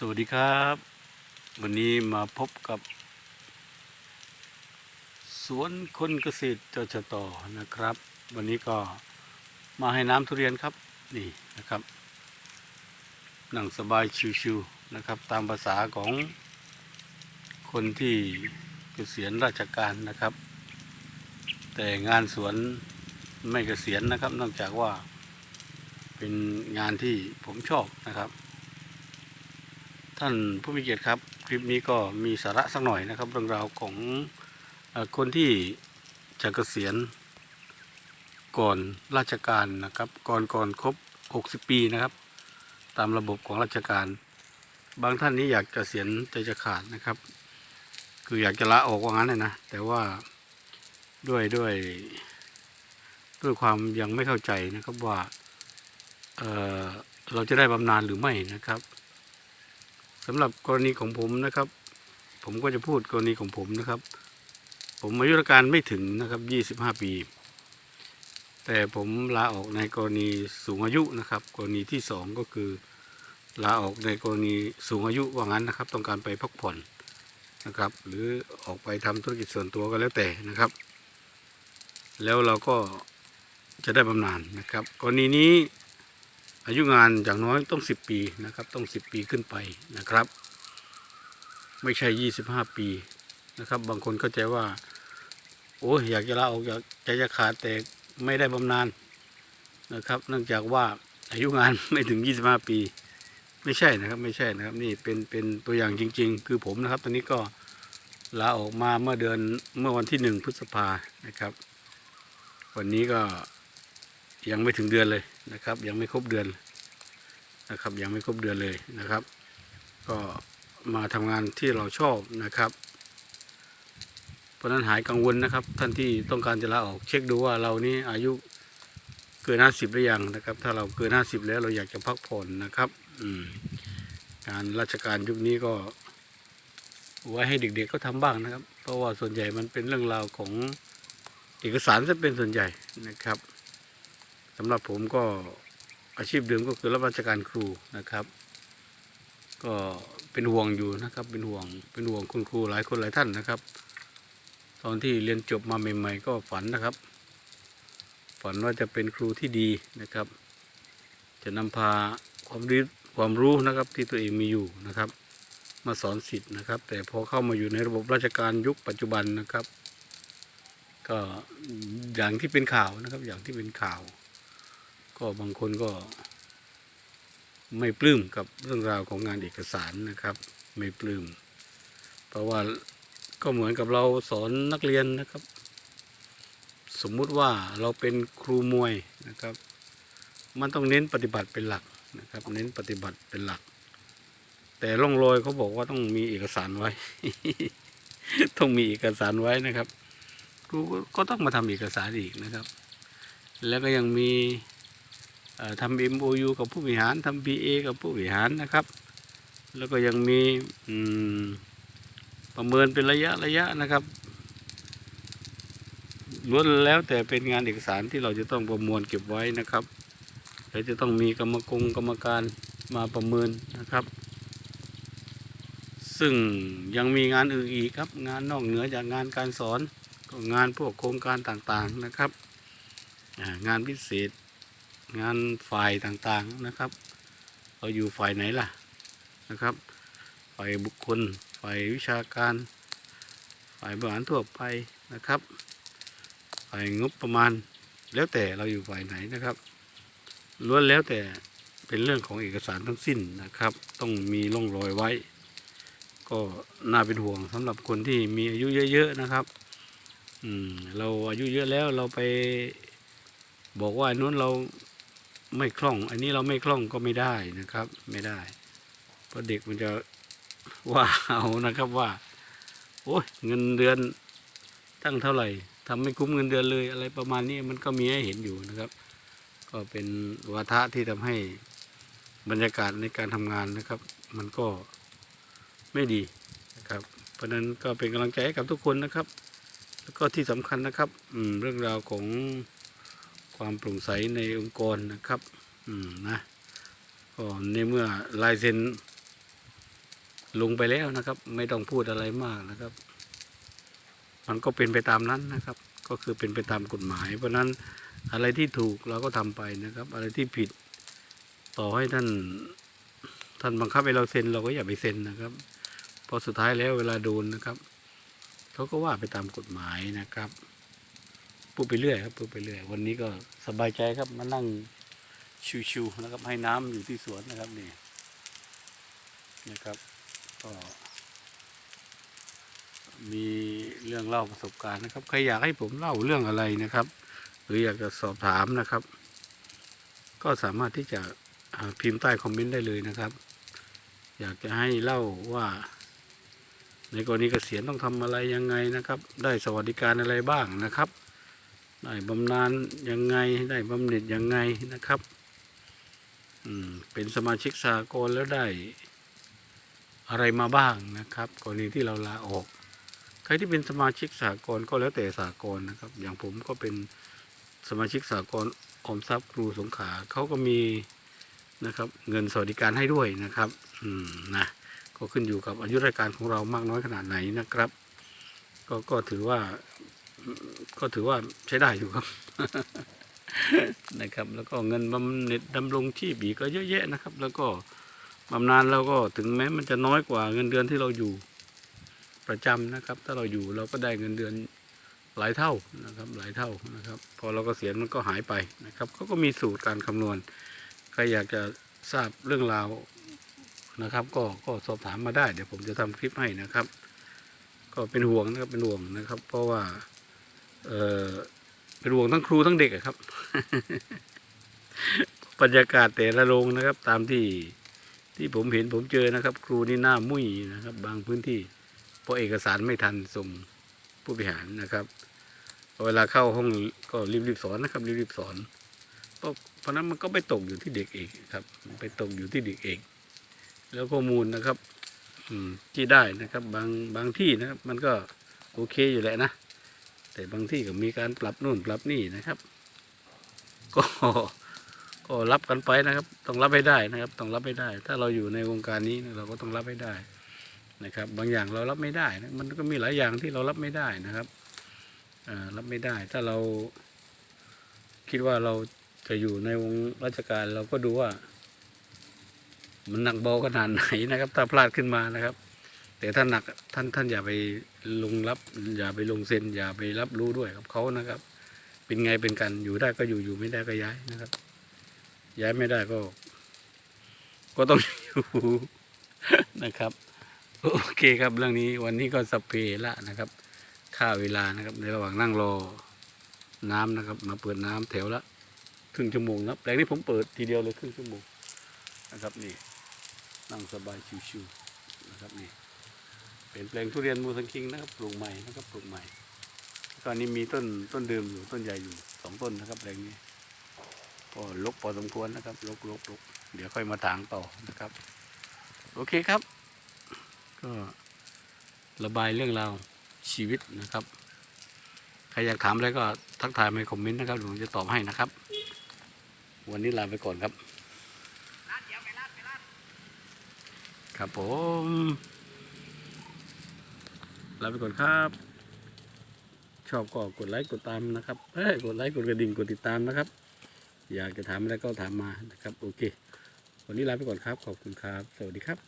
สวัสดีครับ วันนี้มาพบกับ สวนคนเกษตรจชตนะครับ วันนี้ก็มาให้น้ำทุเรียนครับนี่นะครับ นั่งสบายชิวๆนะครับ ตามภาษาของคนที่เกษียณราชการนะครับ แต่งานสวนไม่เกษียณนะครับนอกจากว่าเป็นงานที่ผมชอบนะครับ ท่านผู้มีเกียรติครับ คลิปนี้ก็มีสาระสักหน่อยนะครับ เรื่องราวของอคนที่จะเกษียณก่อนราชการนะครับ ก่อนก่อนครบ 60 ปีนะครับ ตามระบบของราชการ บางท่านนี้อยากเกษียณใจจะขาดนะครับ คืออยากจะลาออกว่างั้นเลยนะ แต่ว่าด้วยด้วยด้วยความยังไม่เข้าใจนะครับว่าเเราจะได้บำนาญหรือไม่นะครับ สำหรับกรณีของผมนะครับ ผมก็จะพูดกรณีของผมนะครับ ผมอายุรการไม่ถึงนะครับ 25 ปี แต่ผมลาออกในกรณีสูงอายุนะครับ กรณีที่สองก็คือลาออกในกรณีสูงอายุว่างั้นนะครับ ต้องการไปพักผ่อนนะครับ หรือออกไปทำธุรกิจส่วนตัวก็แล้วแต่นะครับ แล้วเราก็จะได้บำนาญนะครับ กรณีนี้ อายุงานอย่างน้อยต้อง 10 ปีนะครับ ต้อง 10 ปีขึ้นไปนะครับ ไม่ใช่ 25 ปีนะครับ บางคนเข้าใจว่า โอ้ยอยากจะลาออกอยากใจจะขาดแต่ไม่ได้บำนาญนะครับ เนื่องจากว่าอายุงานไม่ถึง 25 ปี ไม่ใช่นะครับไม่ใช่นะครับ นี่เป็นเป็นตัวอย่างจริง ๆ คือผมนะครับ ตอนนี้ก็ลาออกมาเมื่อเดือนเมื่อวันที่หนึ่งพฤษภานะครับ วันนี้ก็ยังไม่ถึงเดือนเลย นะครับ ยังไม่ครบเดือนนะครับ ยังไม่ครบเดือนเลยนะครับ ก็มาทำงานที่เราชอบนะครับเพราะนั้นหายกังวลนะครับ ท่านที่ต้องการจะลาออก เช็คดูว่าเรานี่อายุเกินห้าสิบหรือยังนะครับ ถ้าเราเกินห้าสิบแล้วเราอยากจะพักผ่อนนะครับอืมการราชการยุคนี้ก็ไว้ให้เด็กๆก็ทำบ้างนะครับ เพราะว่าส่วนใหญ่มันเป็นเรื่องราวของเอกสารจะเป็นส่วนใหญ่นะครับ สำหรับผมก็อาชีพเดิมก็คือรับราชการครูนะครับ ก็เป็นห่วงอยู่นะครับ เป็นห่วงเป็นห่วงคุณครูหลายคนหลายท่านนะครับ ตอนที่เรียนจบมาใหม่ ๆ ก็ฝันนะครับ ฝันว่าจะเป็นครูที่ดีนะครับ จะนำพาความรู้ความรู้นะครับที่ตัวเองมีอยู่นะครับ มาสอนสิทธิ์นะครับ แต่พอเข้ามาอยู่ในระบบราชการยุคปัจจุบันนะครับ ก็อย่างที่เป็นข่าวนะครับ อย่างที่เป็นข่าว ก็บางคนก็ไม่ปลื้มกับเรื่องราวของงานเอกสารนะครับ ไม่ปลื้มเพราะว่าก็เหมือนกับเราสอนนักเรียนนะครับ สมมุติว่าเราเป็นครูมวยนะครับ มันต้องเน้นปฏิบัติเป็นหลักนะครับ เน้นปฏิบัติเป็นหลัก แต่ร่องรอยเขาบอกว่าต้องมีเอกสารไว้ ต้องมีเอกสารไว้นะครับครูก็ต้องมาทำเอกสารอีกนะครับ แล้วก็ยังมี ทำ MOU กับผู้บริหารทำ BA กับผู้บริหารนะครับ แล้วก็ยังมีประเมินเป็นระยะระยะนะครับล้วนแล้วแต่เป็นงานเอกสารที่เราจะต้องประมวลเก็บไว้นะครับและจะต้องมีกรรมกรกรรมการมาประเมินนะครับ ซึ่งยังมีงานอื่นอีกครับ งานนอกเหนือจากงานการสอนก็งานพวกโครงการต่างๆนะครับ งานพิเศษ งานฝ่ายต่างๆนะครับ เราอยู่ฝ่ายไหนล่ะนะครับ ฝ่ายบุคคล ฝ่ายวิชาการ ฝ่ายบริหารทั่วไปนะครับ ฝ่ายงบประมาณ แล้วแต่เราอยู่ฝ่ายไหนนะครับล้วนแล้วแต่เป็นเรื่องของเอกสารทั้งสิ้นนะครับ ต้องมีร่องรอยไว้ ก็น่าเป็นห่วงสำหรับคนที่มีอายุเยอะ ๆนะครับ อืมเราอายุเยอะแล้วเราไปบอกว่าอันนู้นเรา ไม่คล่อง อันนี้เราไม่คล่องก็ไม่ได้นะครับ ไม่ได้ เพราะเด็กมันจะว่าเอานะครับว่า โอ้ยเงินเดือนตั้งเท่าไหร่ทำไม่คุ้มเงินเดือนเลย อะไรประมาณนี้มันก็มีให้เห็นอยู่นะครับ ก็เป็นวาทะที่ทำให้บรรยากาศในการทำงานนะครับ มันก็ไม่ดีนะครับ เพราะฉะนั้นก็เป็นกำลังใจให้กับทุกคนนะครับ แล้วก็ที่สำคัญนะครับ อืมเรื่องราวของ ความโปร่งใสในองค์กรนะครับ อืมนะก็ในเมื่อลายเซ็นลงไปแล้วนะครับ ไม่ต้องพูดอะไรมากนะครับ มันก็เป็นไปตามนั้นนะครับ ก็คือเป็นไปตามกฎหมาย เพราะนั้นอะไรที่ถูกเราก็ทำไปนะครับ อะไรที่ผิด ต่อให้ท่านท่านบังคับให้เราเซ็นเราก็อย่าไปเซ็นนะครับเพราะสุดท้ายแล้วเวลาโดนนะครับเขาก็ว่าไปตามกฎหมายนะครับ พูดไปเรื่อยครับพูดไปเรื่อย วันนี้ก็สบายใจครับมานั่งชิวๆนะครับให้น้ำอยู่ที่สวนนะครับนี่นะครับก็มีเรื่องเล่าประสบการณ์นะครับ ใครอยากให้ผมเล่าเรื่องอะไรนะครับ หรืออยากจะสอบถามนะครับ ก็สามารถที่จะพิมพ์ใต้คอมเมนต์ได้เลยนะครับ อยากจะให้เล่าว่า ในกรณีเกษียณต้องทำอะไรยังไงนะครับ ได้สวัสดิการอะไรบ้างนะครับ ได้บำนาญยังไงได้บำเหน็จยังไงนะครับอืมเป็นสมาชิกสากลแล้วได้อะไรมาบ้างนะครับกรณีที่เราลาออก ใครที่เป็นสมาชิกสากลก็แล้วแต่สากลนะครับ อย่างผมก็เป็นสมาชิกสากลอมทรัพย์ครูสงขาเขาก็มีนะครับ เงินสวัสดิการให้ด้วยนะครับอืมนะก็ขึ้นอยู่กับอายุราชการของเรามากน้อยขนาดไหนนะครับ ก็ก็ถือว่า ก็ถือว่าใช้ได้อยู่ครับ นะครับ แล้วก็เงินบำเหน็จดำรงชีพอีกก็เยอะแยะนะครับ แล้วก็บำนาญเราก็ถึงแม้มันจะน้อยกว่าเงินเดือนที่เราอยู่ประจำนะครับ ถ้าเราอยู่เราก็ได้เงินเดือนหลายเท่านะครับ หลายเท่านะครับ พอเราก็เสียมันก็หายไปนะครับเขาก็มีสูตรการคำนวณใครอยากจะทราบเรื่องราวนะครับ ก็ก็สอบถามมาได้ เดี๋ยวผมจะทำคลิปให้นะครับ ก็เป็นห่วงนะครับเป็นห่วงนะครับ เพราะว่า เออเป็นห่วงทั้งครูทั้งเด็กครับ บรรยากาศแต่ละโรงนะครับ ตามที่ที่ผมเห็นผมเจอนะครับ ครูนี่หน้ามุ้ยนะครับ บางพื้นที่เพราะเอกสารไม่ทันส่งผู้บริหารนะครับ เวลาเข้าห้องก็รีบๆสอนนะครับรีบๆสอนเพราะเพราะนั้นมันก็ไปตกอยู่ที่เด็กเองครับ ไปตกอยู่ที่เด็กเอง แล้วข้อมูลนะครับอืมที่ได้นะครับ บางบางที่นะครับ มันก็โอเคอยู่แหละนะ แต่บางที่ก็มีการปรับนู่นปรับนี่นะครับ ก็ก็รับกันไปนะครับ ต้องรับให้ได้นะครับ ต้องรับให้ได้ ถ้าเราอยู่ในวงการนี้เราก็ต้องรับให้ได้นะครับ บางอย่างเรารับไม่ได้นะมันก็มีหลายอย่างที่เรารับไม่ได้นะครับรับไม่ได้ ถ้าเราคิดว่าเราจะอยู่ในวงราชการเราก็ดูว่า มันหนักเบาขนาดไหนนะครับ ถ้าพลาดขึ้นมานะครับ แต่ถ้านหนักท่านท่านอย่าไปลงรับ อย่าไปลงเซ็นอย่าไปรับรู้ด้วยกับเขานะครับ เป็นไงเป็นกันอยู่ได้ก็อยู่อยู่ไม่ได้ก็ย้ายนะครับ ย้ายไม่ได้ก็ ก็ต้องอยู่นะครับ โอเคครับเรื่องนี้วันนี้ก็สเปรละนะครับค่าเวลานะครับ ในระหว่างนั่งรอน้ำนะครับ มาเปิดน้ำแถวละครึ่งชั่วโมงครับแปลงนี้ผมเปิดทีเดียวเลยครึ่งชั่วโมงนะครับนี่นั่งสบายชิวๆนะครับนี่ เป็นแปลงทุเรียนมูสังคิงนะครับปลูกใหม่นะครับปลูกใหม่ ตอนนี้มีต้นต้นเดิมอยู่ต้นใหญ่อยู่สองต้นนะครับแปลงนี้ก็ลกพอสมควรนะครับลกลกลกเดี๋ยวค่อยมาถางต่อนะครับ โอเคครับ ก็ระบายเรื่องราวชีวิตนะครับใครอยากถามอะไรก็ทักทายในคอมเมนต์นะครับผมจะตอบให้นะครับ วันนี้ลาไปก่อนครับ ครับผม ลาไปก่อนครับ ชอบก็กดไลค์กดตามนะครับเอ้ยกดไลค์กดกระดิ่งกดติดตามนะครับ อยากจะถามอะไรก็ถามมานะครับ โอเค วันนี้ลาไปก่อนครับ ขอบคุณครับ สวัสดีครับ